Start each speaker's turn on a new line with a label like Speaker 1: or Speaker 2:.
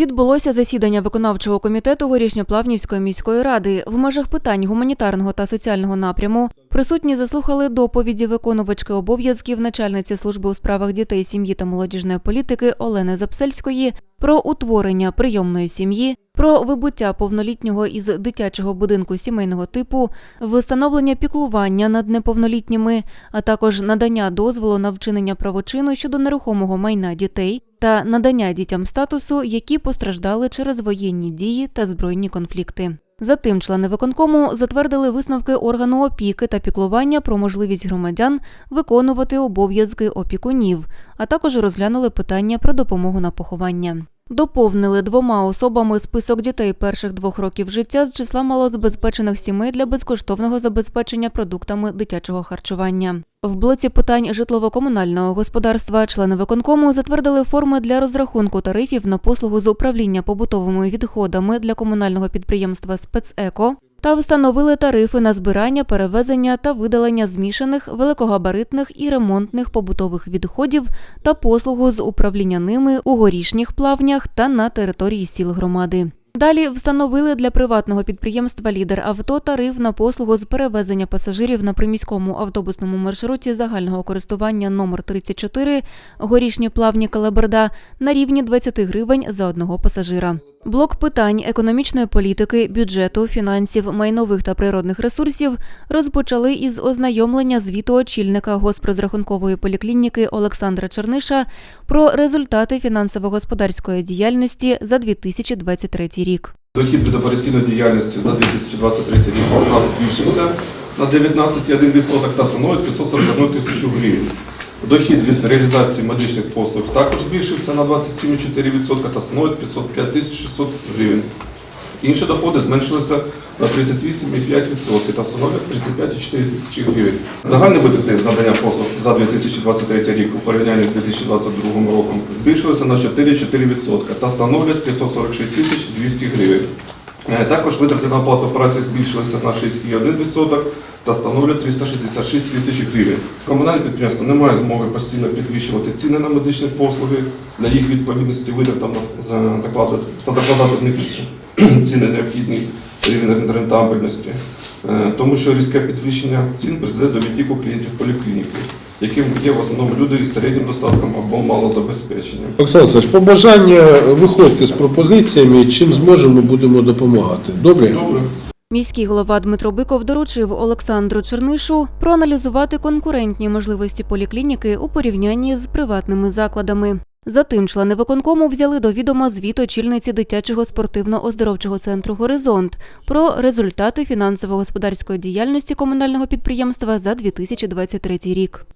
Speaker 1: Відбулося засідання виконавчого комітету Горішньоплавнівської міської ради. В межах питань гуманітарного та соціального напряму присутні заслухали доповіді виконувачки обов'язків начальниці служби у справах дітей, сім'ї та молодіжної політики Олени Запсельської про утворення прийомної сім'ї, про вибуття повнолітнього із дитячого будинку сімейного типу, встановлення піклування над неповнолітніми, а також надання дозволу на вчинення правочину щодо нерухомого майна дітей та надання дітям статусу, які постраждали через воєнні дії та збройні конфлікти. Затим члени виконкому затвердили висновки органу опіки та піклування про можливість громадян виконувати обов'язки опікунів, а також розглянули питання про допомогу на поховання. Доповнили двома особами список дітей перших двох років життя з числа малозабезпечених сімей для безкоштовного забезпечення продуктами дитячого харчування. В блоці питань житлово-комунального господарства члени виконкому затвердили форми для розрахунку тарифів на послугу з управління побутовими відходами для комунального підприємства «Спецеко» та встановили тарифи на збирання, перевезення та видалення змішаних, великогабаритних і ремонтних побутових відходів та послугу з управління ними у горішніх плавнях та на території сіл громади. Далі встановили для приватного підприємства Лідер авто тариф на послугу з перевезення пасажирів на приміському автобусному маршруті загального користування номер 34 горішні плавні Калаберда на рівні 20 гривень за одного пасажира. Блок питань економічної політики, бюджету, фінансів, майнових та природних ресурсів розпочали із ознайомлення звіту очільника госпрозрахункової поліклініки Олександра Черниша про результати фінансово-господарської діяльності за 2023 рік.
Speaker 2: Дохід від операційної діяльності за 2023 рік у нас збільшився на 19,1% та становить 541 тисячу гривень. Дохід від реалізації медичних послуг також збільшився на 27,4% та становить 505 тисяч 600 гривень. Інші доходи зменшилися на 38,5% та становлять 35,4 тисячі гривень. Загальні витрати з надання послуг за 2023 рік у порівнянні з 2022 роком збільшилися на 4,4% та становлять 546 тисяч 200 гривень. Е, Також витрати на оплату праці збільшилися на 6,1% та становлять 366 тисяч гривень. Комунальне підприємство не має змоги постійно підвищувати ціни на медичні послуги. Для їх відповідності витратам та закладати ціни необхідні рівень рентабельності, Е, тому що різке підвищення цін призведе до відтіку клієнтів поліклініки, яким є в основному люди із середнім достатком або малозабезпеченням.
Speaker 3: Оксан Саш, побажання виходьте з пропозиціями, чим зможемо, будемо допомагати. Добре?
Speaker 2: Добре.
Speaker 1: Міський голова Дмитро Биков доручив Олександру Чернишу проаналізувати конкурентні можливості поліклініки у порівнянні з приватними закладами. Затим члени виконкому взяли до відома звіт очільниці дитячого спортивно-оздоровчого центру Горизонт про результати фінансово-господарської діяльності комунального підприємства за 2023 рік.